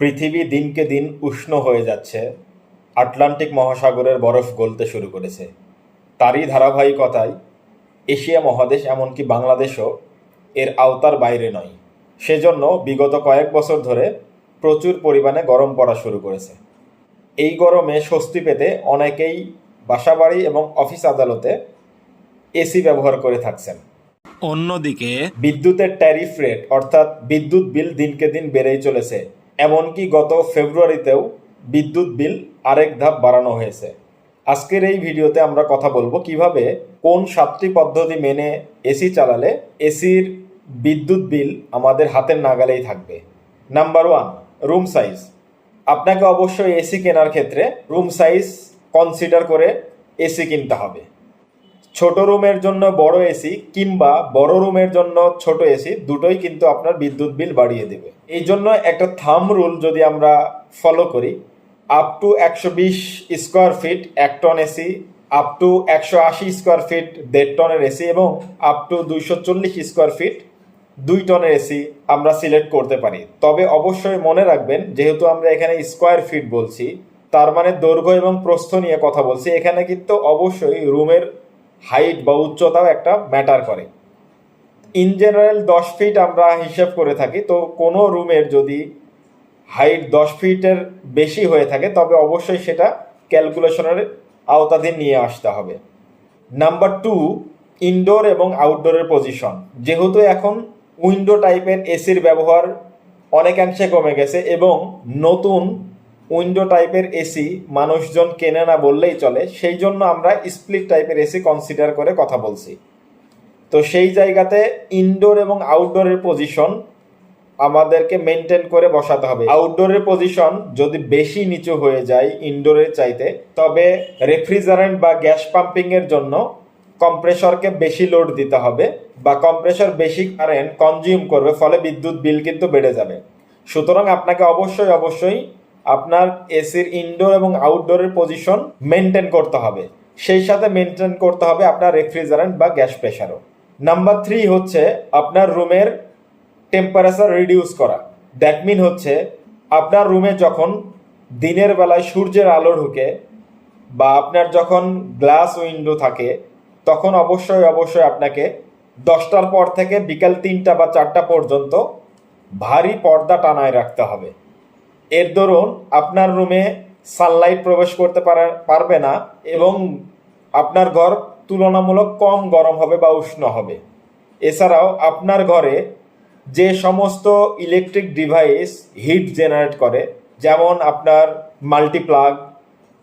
পৃথিবী দিনকে দিন উষ্ণ হয়ে যাচ্ছে। আটলান্টিক মহাসাগরের বরফ গলতে শুরু করেছে। তারই ধারাবাহিকতায় এশিয়া মহাদেশ এমনকি বাংলাদেশও এর আওতার বাইরে নয়। সেজন্য বিগত কয়েক বছর ধরে প্রচুর পরিমাণে গরম পড়া শুরু করেছে। এই গরমে স্বস্তি পেতে অনেকেই বাসাবাড়ি এবং অফিস আদালতে এসি ব্যবহার করে থাকছেন। অন্যদিকে বিদ্যুতের ট্যারিফ রেট অর্থাৎ বিদ্যুৎ বিল দিনকে দিন বেড়েই চলেছে। এমনকি গত ফেব্রুয়ারিতেও বিদ্যুৎ বিল আরেক ধাপ বাড়ানো হয়েছে। আজকের এই ভিডিওতে আমরা কথা বলব কীভাবে, কোন সাতটি পদ্ধতি মেনে এসি চালালে এসির বিদ্যুৎ বিল আমাদের হাতের নাগালেই থাকবে। Number one, room size. আপনাকে অবশ্যই এসি কেনার ক্ষেত্রে রুম সাইজ কনসিডার করে এসি কিনতে হবে। ছোট রুমের জন্য বড় এসি কিংবা বড় রুমের জন্য ছোট এসি দুটোই কিন্তু আপনার বিদ্যুৎ বিল বাড়িয়ে দেবে। এই জন্য একটা থাম রুল যদি আমরা ফলো করি আপ টু একশো বিশ স্কোয়ার ফিট এক টন এসি আপ টু একশো আশি স্কোয়ার ফিট দেড় টনের এসি এবং আপ টু দুইশো চল্লিশ স্কোয়ার ফিট দুই টনের এসি আমরা সিলেক্ট করতে পারি। তবে অবশ্যই মনে রাখবেন, যেহেতু আমরা এখানে স্কোয়ার ফিট বলছি, তার মানে দৈর্ঘ্য এবং প্রস্থ নিয়ে কথা বলছি, এখানে কিন্তু অবশ্যই রুমের হাইট বা উচ্চতাও একটা ম্যাটার করে। ইন জেনারেল দশ ফিট আমরা হিসাব করে থাকি, তো কোনো রুমের যদি হাইট দশ ফিটের বেশি হয়ে থাকে, তবে অবশ্যই সেটা ক্যালকুলেশনের আওতাধীন নিয়ে আসতে হবে। নাম্বার টু ইনডোর এবং আউটডোরের পজিশন যেহেতু এখন উইন্ডো টাইপের এসির ব্যবহার অনেকাংশে কমে গেছে এবং নতুন উইন্ডো টাইপের এসি মানুষজন কেনে না বললেই চলে, সেই জন্য আমরা স্প্লিট টাইপের এসি কনসিডার করে কথা বলছি। তো সেই জায়গাতে ইনডোর এবং আউটডোরের পজিশন আমাদেরকে মেনটেন করে বসাতে হবে। আউটডোরের পজিশন যদি বেশি নিচু হয়ে যায় ইনডোরের চাইতে, তবে রেফ্রিজারেন্ট বা গ্যাস পাম্পিং এর জন্য কম্প্রেসরকে বেশি লোড দিতে হবে বা কম্প্রেসর বেশি কারেন্ট কনজিউম করবে, ফলে বিদ্যুৎ বিল কিন্তু বেড়ে যাবে। সুতরাং আপনাকে অবশ্যই অবশ্যই আপনার এসির ইনডোর এবং আউটডোরের পজিশন মেনটেন করতে হবে। সেই সাথে মেনটেন করতে হবে আপনার রেফ্রিজারেন্ট বা গ্যাস প্রেশারও নাম্বার থ্রি হচ্ছে আপনার রুমের টেম্পারেচার রিডিউস করা। দ্যাট মিন হচ্ছে আপনার রুমে যখন দিনের বেলায় সূর্যের আলো ঢুকে বা আপনার যখন গ্লাস উইন্ডো থাকে, তখন অবশ্যই অবশ্যই আপনাকে দশটার পর থেকে বিকাল তিনটা বা চারটা পর্যন্ত ভারী পর্দা টানায় রাখতে হবে। এর দরুন আপনার রুমে সানলাইট প্রবেশ করতে পারে- পারবে না এবং আপনার ঘর তুলনামূলক কম গরম হবে বা উষ্ণ হবে। এছাড়াও আপনার ঘরে যে সমস্ত ইলেকট্রিক ডিভাইস হিট জেনারেট করে, যেমন আপনার multiplug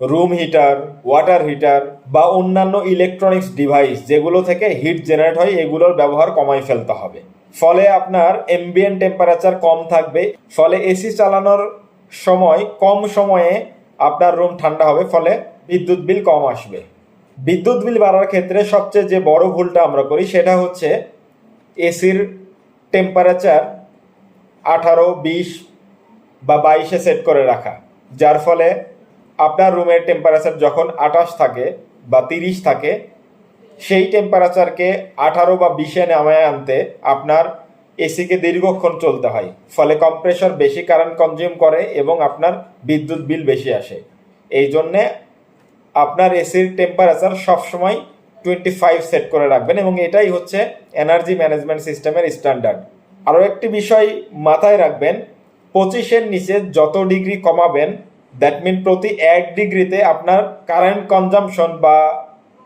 room heater water heater বা অন্যান্য ইলেকট্রনিক্স ডিভাইস যেগুলো থেকে হিট জেনারেট হয়, এগুলোর ব্যবহার কমাই ফেলতে হবে। ফলে আপনার এমবিএন টেম্পারেচার কম থাকবে, ফলে এসি চালানোর সময়, কম সময়ে আপনার রুম ঠান্ডা হবে, ফলে বিদ্যুৎ বিল কম আসবে। বিদ্যুৎ বিল বাড়ার ক্ষেত্রে সবচেয়ে যে বড় ভুলটা আমরা করি, সেটা হচ্ছে এসির টেম্পারেচার আঠারো, বিশ বা বাইশে সেট করে রাখা, যার ফলে আপনার রুমের টেম্পারেচার যখন আঠাশ থাকে বা তিরিশ থাকে, সেই টেম্পারেচারকে আঠারো বা বিশে নামায় আনতে আপনার এসিকে দীর্ঘক্ষণ চলতে হয়, ফলে কম্প্রেসর বেশি কারেন্ট কনজিউম করে এবং আপনার বিদ্যুৎ বিল বেশি আসে। এই জন্যে আপনার এসির টেম্পারেচার সবসময় টোয়েন্টি ফাইভ সেট করে রাখবেন এবং এটাই হচ্ছে এনার্জি ম্যানেজমেন্ট সিস্টেমের স্ট্যান্ডার্ড আরও একটি বিষয় মাথায় রাখবেন, পঁচিশের নিচে যত ডিগ্রি কমাবেন দ্যাট মিন প্রতি এক ডিগ্রিতে আপনার কারেন্ট কনজামশন বা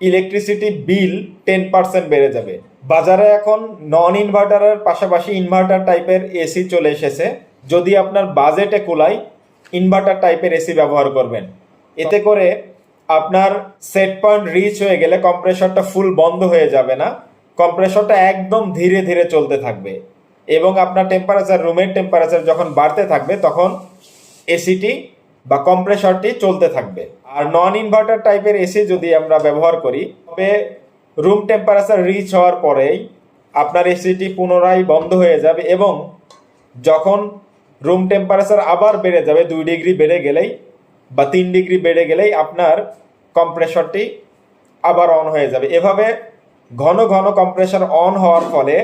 ইলেকট্রিসিটি বিল টেন পার্সেন্ট বেড়ে যাবে। বাজারে এখন নন ইনভার্টারের পাশাপাশি ইনভার্টার টাইপের এসি চলে এসেছে। যদি আপনার বাজেটে কুলাই ইনভার্টার টাইপের এসি ব্যবহার করবেন। এতে করে আপনার সেট পয়েন্ট রিচ হয়ে গেলে কম্প্রেসরটা ফুল বন্ধ হয়ে যাবে না। কম্প্রেসরটা একদম ধীরে ধীরে চলতে থাকবে। এবং আপনার টেম্পারেচার রুমের টেম্পারেচার যখন বাড়তে থাকবে, তখন এসিটি বা কম্প্রেসরটি চলতে থাকবে। আর নন ইনভার্টার টাইপের এসি যদি আমরা ব্যবহার করি, তবে রুম টেম্পারেচার রিচ হওয়ার পরেই আপনার এসিটি পুনরায় বন্ধ হয়ে যাবে এবং যখন রুম টেম্পারেচার আবার বেড়ে যাবে দুই ডিগ্রি বেড়ে গেলেই বা তিন ডিগ্রি বেড়ে গেলেই আপনার কম্প্রেসরটি আবার অন হয়ে যাবে। এভাবে ঘন ঘন কম্প্রেসর অন হওয়ার ফলে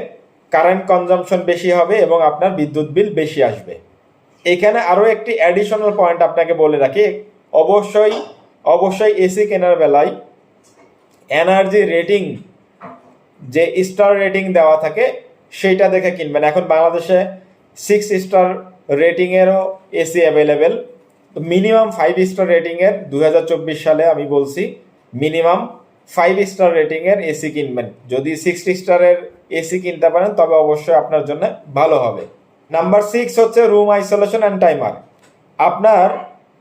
কারেন্ট কনজামশন বেশি হবে এবং আপনার বিদ্যুৎ বিল বেশি আসবে। এখানে আরও একটি অ্যাডিশনাল পয়েন্ট আপনাকে বলে রাখি, অবশ্যই অবশ্যই এসি কেনার বেলায় এনার্জি রেটিং, যে স্টার রেটিং দেওয়া থাকে, সেইটা দেখে কিনবেন। এখন বাংলাদেশে six star রেটিংয়েরও AC available minimum five star রেটিংয়ের দু হাজার চব্বিশ সালে আমি বলছি মিনিমাম ফাইভ স্টার রেটিংয়ের এসি কিনবেন। যদি সিক্স স্টারের এসি কিনতে পারেন, তবে অবশ্যই আপনার জন্য ভালো হবে। নাম্বার সিক্স হচ্ছে রুম আইসোলেশন অ্যান্ড টাইমার আপনার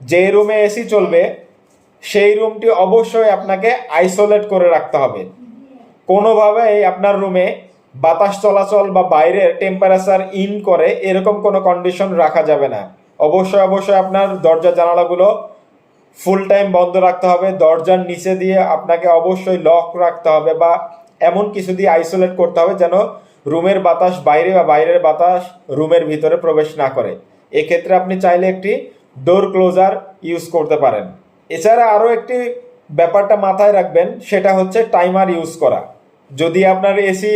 যে রুমে এসি চলবে সেই রুমটি অবশ্যই আপনাকে আইসোলেট করে রাখতে হবে। কোনোভাবেই আপনার রুমে বাতাস চলাচল বা বাইরের টেম্পারেচার ইন করে এরকম কোনো কন্ডিশন রাখা যাবে না। অবশ্যই অবশ্যই আপনার দরজা জানালাগুলো ফুল টাইম বন্ধ রাখতে হবে। দরজার নিচে দিয়ে আপনাকে অবশ্যই লক রাখতে হবে বা এমন কিছু দিয়ে আইসোলেট করতে হবে যেন রুমের বাতাস বাইরে বা বাইরের বাতাস রুমের ভিতরে প্রবেশ না করে। এক্ষেত্রে আপনি চাইলে একটি ডোর ক্লোজার ইউজ করতে পারেন। এছাড়া আরও একটি ব্যাপারটা মাথায় রাখবেন, সেটা হচ্ছে টাইমার ইউজ করা। যদি আপনার এসি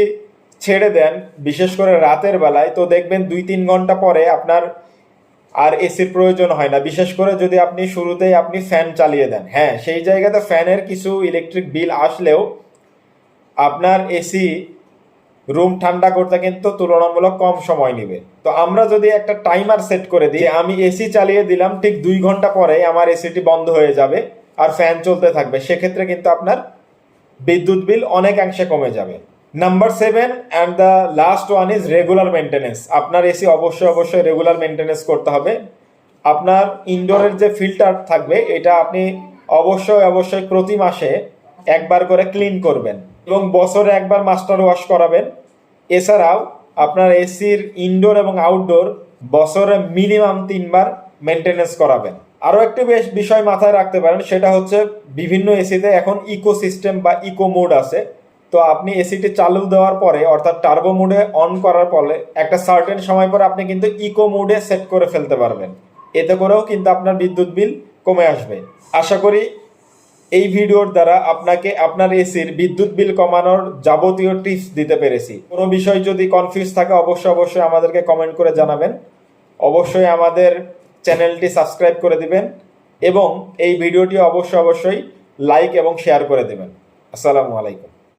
ছেড়ে দেন, বিশেষ করে রাতের বেলায়, তো দেখবেন দুই তিন ঘণ্টা পরে আপনার আর এসির প্রয়োজন হয় না। বিশেষ করে যদি আপনি শুরুতেই আপনি ফ্যান চালিয়ে দেন। হ্যাঁ সেই জায়গাতে ফ্যানের কিছু ইলেকট্রিক বিল আসলেও আপনার এসি রুম ঠান্ডা করতে কিন্তু তুলনামূলক কম সময় নেবে। তো আমরা যদি একটা টাইমার সেট করে দিই, আমি এসি চালিয়ে দিলাম, ঠিক দুই ঘণ্টা পরে আমার এসিটি বন্ধ হয়ে যাবে আর ফ্যান চলতে থাকবে। সেক্ষেত্রে কিন্তু আপনার বিদ্যুৎ বিল অনেকাংশে কমে যাবে। Number seven and the last one is regular maintenance আপনার এসি অবশ্যই অবশ্যই রেগুলার মেনটেনেন্স করতে হবে। আপনার ইনডোরের যে ফিল্টার থাকবে, এটা আপনি অবশ্যই অবশ্যই প্রতি মাসে একবার করে ক্লিন করবেন এবং বছরে একবার মাস্টার ওয়াশ করাবেন। এছাড়াও আপনার এসির ইনডোর এবং আউটডোর বছরে মিনিমাম তিনবার মেনটেনেন্স করাবেন। আরও একটি বেশ বিষয় মাথায় রাখতে পারেন, সেটা হচ্ছে বিভিন্ন এসিতে এখন ইকো সিস্টেম বা ইকো মোড আছে। তো আপনি এসিটি চালু দেওয়ার পরে, অর্থাৎ টার্বো মোডে অন করার পরে একটা সার্টেন সময় পরে আপনি কিন্তু ইকো মোডে সেট করে ফেলতে পারবেন। এতে করেও কিন্তু আপনার বিদ্যুৎ বিল কমে আসবে। আশা করি এই ভিডিওর দ্বারা আপনাকে আপনার এসির বিদ্যুৎ বিল কমানোর যাবতীয় টিপস দিতে পেরেছি। কোনো বিষয় যদি কনফিউজ থাকে, অবশ্যই অবশ্যই আমাদেরকে কমেন্ট করে জানাবেন। অবশ্যই আমাদের চ্যানেলটি সাবস্ক্রাইব করে দিবেন এবং এই ভিডিওটি অবশ্যই অবশ্যই লাইক এবং শেয়ার করে দেবেন। আসসালামু আলাইকুম।